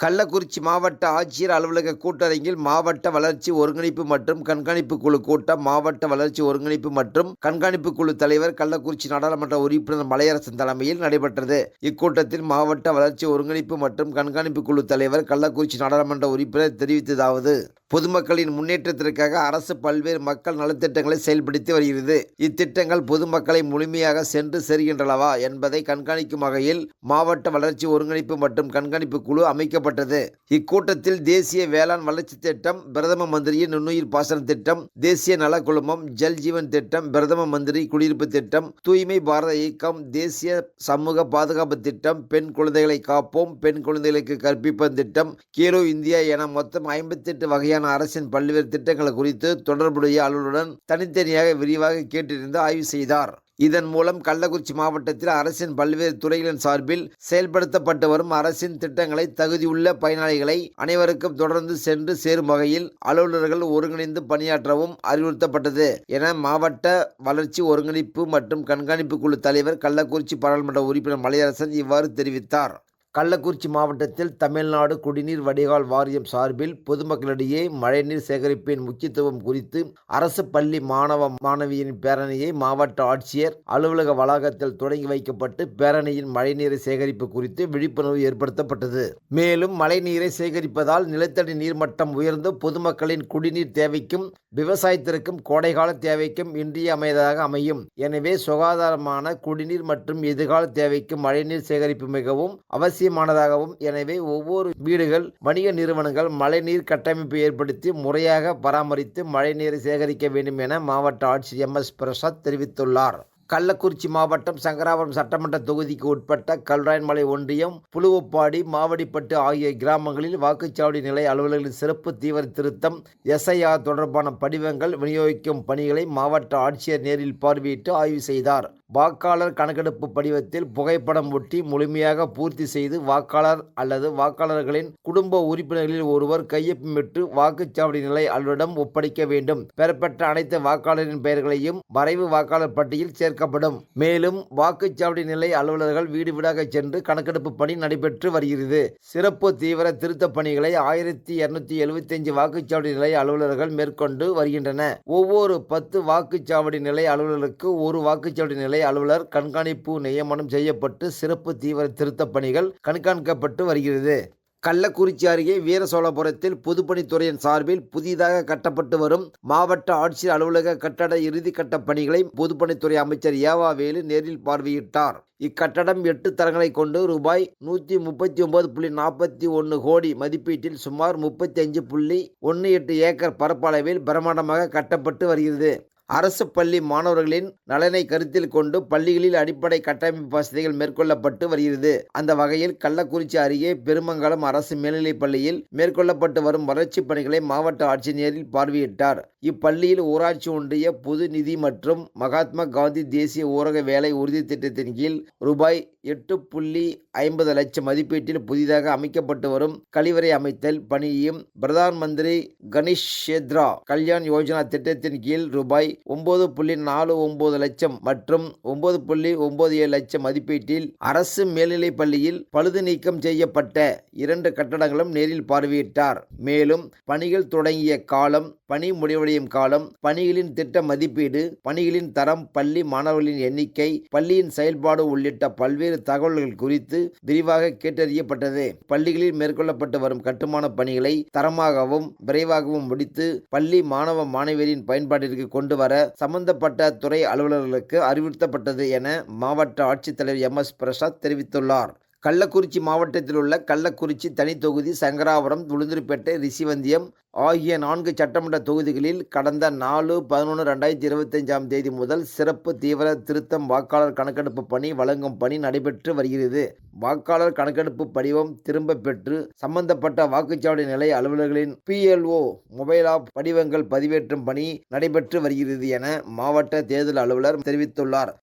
கள்ளக்குறிச்சி மாவட்ட ஆட்சியர் அலுவலக கூட்டரங்கில் மாவட்ட வளர்ச்சி ஒருங்கிணைப்பு மற்றும் கண்காணிப்பு குழு கூட்டம் மாவட்ட வளர்ச்சி ஒருங்கிணைப்பு மற்றும் கண்காணிப்பு குழு தலைவர் கள்ளக்குறிச்சி நாடாளுமன்ற உறுப்பினர் மலையரசன் தலைமையில் நடைபெற்றது. இக்கூட்டத்தில் மாவட்ட வளர்ச்சி ஒருங்கிணைப்பு மற்றும் கண்காணிப்பு குழு தலைவர் கள்ளக்குறிச்சி நாடாளுமன்ற உறுப்பினர் தெரிவித்ததாவது பொதுமக்களின் முன்னேற்றத்திற்காக அரசு பல்வேறு மக்கள் நலத்திட்டங்களை செயல்படுத்தி வருகிறது. இத்திட்டங்கள் பொதுமக்களை முழுமையாக சென்று சேர்கின்றனவா என்பதை கண்காணிக்கும் வகையில் மாவட்ட வளர்ச்சி ஒருங்கிணைப்பு மற்றும் கண்காணிப்பு குழு அமைக்கப்பட்டது. இக்கூட்டத்தில் தேசிய வேளாண் வளர்ச்சி திட்டம் பிரதம மந்திரியின் நுண்ணுயிர் பாசன திட்டம் தேசிய நலக்குழுமம் ஜல் ஜீவன் திட்டம் பிரதம மந்திரி குடியிருப்பு திட்டம் தூய்மை பாரத இயக்கம் தேசிய சமூக பாதுகாப்பு திட்டம் பெண் குழந்தைகளை காப்போம் பெண் குழந்தைகளுக்கு கற்பிப்பது திட்டம் கேலோ இந்தியா என மொத்தம் ஐம்பத்தெட்டு வகையான அரசின் பல்வேறு திட்டங்கள் குறித்து தொடர்புடைய அலுவலுடன் தனித்தனியாக விரிவாக கேட்டறிந்து ஆய்வு செய்தார். இதன் மூலம் கள்ளக்குறிச்சி மாவட்டத்தில் அரசின் பல்வேறு துறைகளின் சார்பில் செயல்படுத்தப்பட்டு வரும் அரசின் திட்டங்களை தகுதியுள்ள பயனாளிகளை அனைவருக்கும் தொடர்ந்து சென்று சேரும் வகையில் அலுவலர்கள் ஒருங்கிணைந்து பணியாற்றவும் அறிவுறுத்தப்பட்டது. என மாவட்ட வளர்ச்சி ஒருங்கிணைப்பு மற்றும் கண்காணிப்பு குழு தலைவர் கள்ளக்குறிச்சி பாராளுமன்ற உறுப்பினர் மலையரசன் இவ்வாறு தெரிவித்தார். கள்ளக்குறிச்சி மாவட்டத்தில் தமிழ்நாடு குடிநீர் வடிகால் வாரியம் சார்பில் பொதுமக்களிடையே மழைநீர் சேகரிப்பின் முக்கியத்துவம் குறித்து அரசு பள்ளி மாணவ மாணவியின் பேரணியை மாவட்ட ஆட்சியர் அலுவலக வளாகத்தில் தொடங்கி வைக்கப்பட்டு பேரணியின் மழைநீரை சேகரிப்பு குறித்து விழிப்புணர்வு ஏற்படுத்தப்பட்டது. மேலும் மழைநீரை சேகரிப்பதால் நிலத்தடி நீர்மட்டம் உயர்ந்து பொதுமக்களின் குடிநீர் தேவைக்கும் விவசாயத்திற்கும் கோடைகால தேவைக்கும் இன்றியமையதாக அமையும். எனவே சுகாதாரமான குடிநீர் மற்றும் எதிர்கால தேவைக்கு மழைநீர் சேகரிப்பு மிகவும் அவசியம். அவசியமானதாகவும் எனவே ஒவ்வொரு வீடுகள் வணிக நிறுவனங்கள் மழைநீர் கட்டமைப்பு ஏற்படுத்தி முறையாக பராமரித்து மழைநீரை சேகரிக்க வேண்டும் என மாவட்ட ஆட்சியர் எம். எஸ். பிரசாத் தெரிவித்துள்ளார். கள்ளக்குறிச்சி மாவட்டம் சங்கராபுரம் சட்டமன்ற தொகுதிக்கு உட்பட்ட கல்ராயன்மலை ஒன்றியம் புழுவப்பாடி மாவடிப்பட்டு ஆகிய கிராமங்களில் வாக்குச்சாவடி நிலை அலுவலர்களின் சிறப்பு தீவிர திருத்தம் எஸ்ஐஆர் தொடர்பான படிவங்கள் விநியோகிக்கும் பணிகளை மாவட்ட ஆட்சியர் நேரில் பார்வையிட்டு ஆய்வு செய்தார். வாக்காளர் கணக்கெடுப்பு படிவத்தில் புகைப்படம் ஒட்டி முழுமையாக பூர்த்தி செய்து வாக்காளர் அல்லது வாக்காளர்களின் குடும்ப உறுப்பினர்களில் ஒருவர் கையொப்பமிட்டு வாக்குச்சாவடி நிலை அலுவலரிடம் ஒப்படைக்க வேண்டும். பெறப்பட்ட அனைத்து வாக்காளரின் பெயர்களையும் வரைவு வாக்காளர் பட்டியல் சேர்க்கப்படும். மேலும் வாக்குச்சாவடி நிலை அலுவலர்கள் வீடு வீடாக சென்று கணக்கெடுப்பு பணி நடைபெற்று வருகிறது. சிறப்பு தீவிர திருத்தப் பணிகளை ஆயிரத்தி இருநூத்தி எழுபத்தி அஞ்சு வாக்குச்சாவடி நிலை அலுவலர்கள் மேற்கொண்டு வருகின்றன. ஒவ்வொரு பத்து வாக்குச்சாவடி நிலை அலுவலருக்கு ஒரு வாக்குச்சாவடி நிலை அலுவலர் கண்காணிப்பு நியமனம் செய்யப்பட்டு சிறப்பு தீவிர திருத்தப் பணிகள் கண்காணிக்கப்பட்டு வருகிறது. கள்ளக்குறிச்சி அருகே வீரசோழபுரத்தில் பொதுப்பணித்துறையின் சார்பில் புதிதாக கட்டப்பட்டு வரும் மாவட்ட ஆட்சியர் அலுவலக கட்டட இறுதி கட்ட பணிகளை பொதுப்பணித்துறை அமைச்சர் ஏவா வேலு நேரில் பார்வையிட்டார். இக்கட்டடம் எட்டு தரங்களை கொண்டு ரூபாய் நூற்றி முப்பத்தி ஒன்பது புள்ளி நாற்பத்தி ஒன்று கோடி மதிப்பீட்டில் சுமார் முப்பத்தி அஞ்சு புள்ளி ஒன்று எட்டு ஏக்கர் பரப்பளவில் பிரம்மாண்டமாக கட்டப்பட்டு வருகிறது. அரசு பள்ளி மாணவர்களின் நலனை கருத்தில் கொண்டு பள்ளிகளில் அடிப்படை கட்டமைப்பு வசதிகள் மேற்கொள்ளப்பட்டு வருகிறது. அந்த வகையில் கள்ளக்குறிச்சி அருகே பெருமங்கலம் அரசு மேல்நிலைப் பள்ளியில் மேற்கொள்ளப்பட்டு வரும் வளர்ச்சிப் பணிகளை மாவட்ட ஆட்சியர் நேரில் பார்வையிட்டார். இப்பள்ளியில் ஊராட்சி ஒன்றிய பொது நிதி மற்றும் மகாத்மா காந்தி தேசிய ஊரக வேலை உறுதி திட்டத்தின் கீழ் ரூபாய் எட்டு புள்ளி ஐம்பது லட்சம் மதிப்பீட்டில் புதிதாக அமைக்கப்பட்டு வரும் கழிவறை அமைத்தல் பணியையும் பிரதான் மந்திரி கணேஷ் ஷேத்ரா கல்யாண் யோஜனா திட்டத்தின் கீழ் ரூபாய் ஒன்பது புள்ளி நாலு ஒன்பது லட்சம் மற்றும் ஒன்பது புள்ளி ஒன்பது ஏழு லட்சம் மதிப்பீட்டில் அரசு மேல்நிலைப் பள்ளியில் பழுது நீக்கம் செய்யப்பட்ட இரண்டு கட்டடங்களும் நேரில் பார்வையிட்டார். மேலும் பணிகள் தொடங்கிய காலம் பணி முடியும் காலம் பணிகளின் திட்ட மதிப்பீடு பணிகளின் தரம் பள்ளி மாணவர்களின் எண்ணிக்கை பள்ளியின் செயல்பாடு உள்ளிட்ட பல்வேறு தகவல்கள் குறித்து விரிவாக கேட்டறியப்பட்டது. பள்ளிகளில் மேற்கொள்ளப்பட்டு வரும் கட்டுமான பணிகளை தரமாகவும் விரைவாகவும் முடித்து பள்ளி மாணவ மாணவியரின் பயன்பாட்டிற்கு கொண்டு வர சம்பந்தப்பட்ட துறை அலுவலர்களுக்கு அறிவுறுத்தப்பட்டது என மாவட்ட ஆட்சித்தலைவர் எம். எஸ். பிரசாத் தெரிவித்துள்ளார். கள்ளக்குறிச்சி மாவட்டத்தில் உள்ள கள்ளக்குறிச்சி தனித்தொகுதி சங்கராபுரம் உளுந்தூர்பேட்டை ரிஷிவந்தியம் ஆகிய நான்கு சட்டமன்ற தொகுதிகளில் கடந்த நாலு பதினொன்று ரெண்டாயிரத்தி இருபத்தஞ்சாம் தேதி முதல் சிறப்பு தீவிர திருத்தம் வாக்காளர் கணக்கெடுப்பு பணி வழங்கும் பணி நடைபெற்று வருகிறது. வாக்காளர் கணக்கெடுப்பு படிவம் திரும்ப பெற்று சம்பந்தப்பட்ட வாக்குச்சாவடி நிலை அலுவலர்களின் பிஎல்ஓ மொபைல் ஆப் படிவங்கள் பதிவேற்றும் பணி நடைபெற்று வருகிறது என மாவட்ட தேர்தல் அலுவலர் தெரிவித்துள்ளார்.